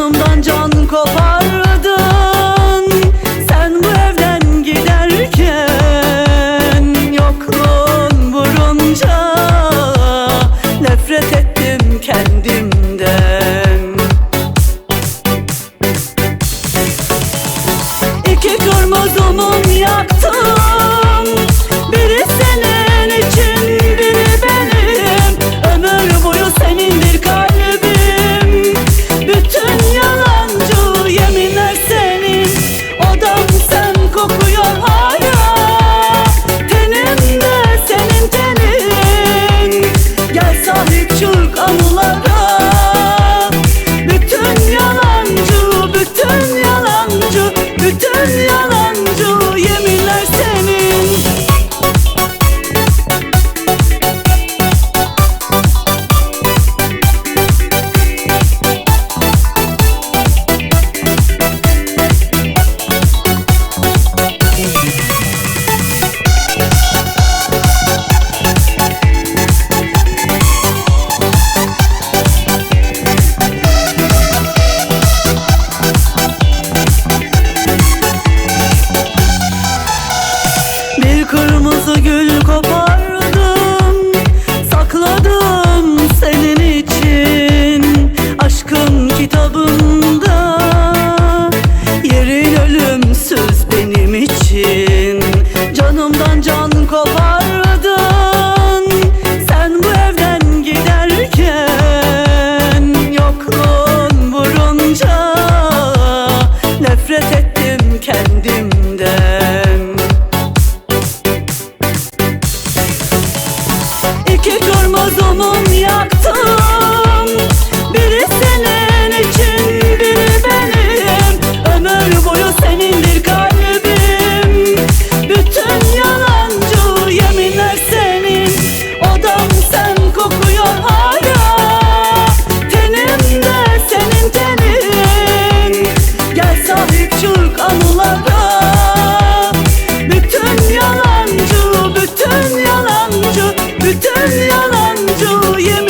Canımdan can kopardın. Sen bu evden giderken Yokluğun vurunca Nefret ettim kendimden. İki kırmızı mum yaktın uçur kamulara Bütün yalancı, bütün yalancı, bütün yalancı. hesabımda Yerin ölümsüz benim için. Canımdan can kopardın Sen bu evden giderken Yokluğun vurunca Nefret ettim kendimden. İki kırmızımın yaktı Bıktım yalancı yemin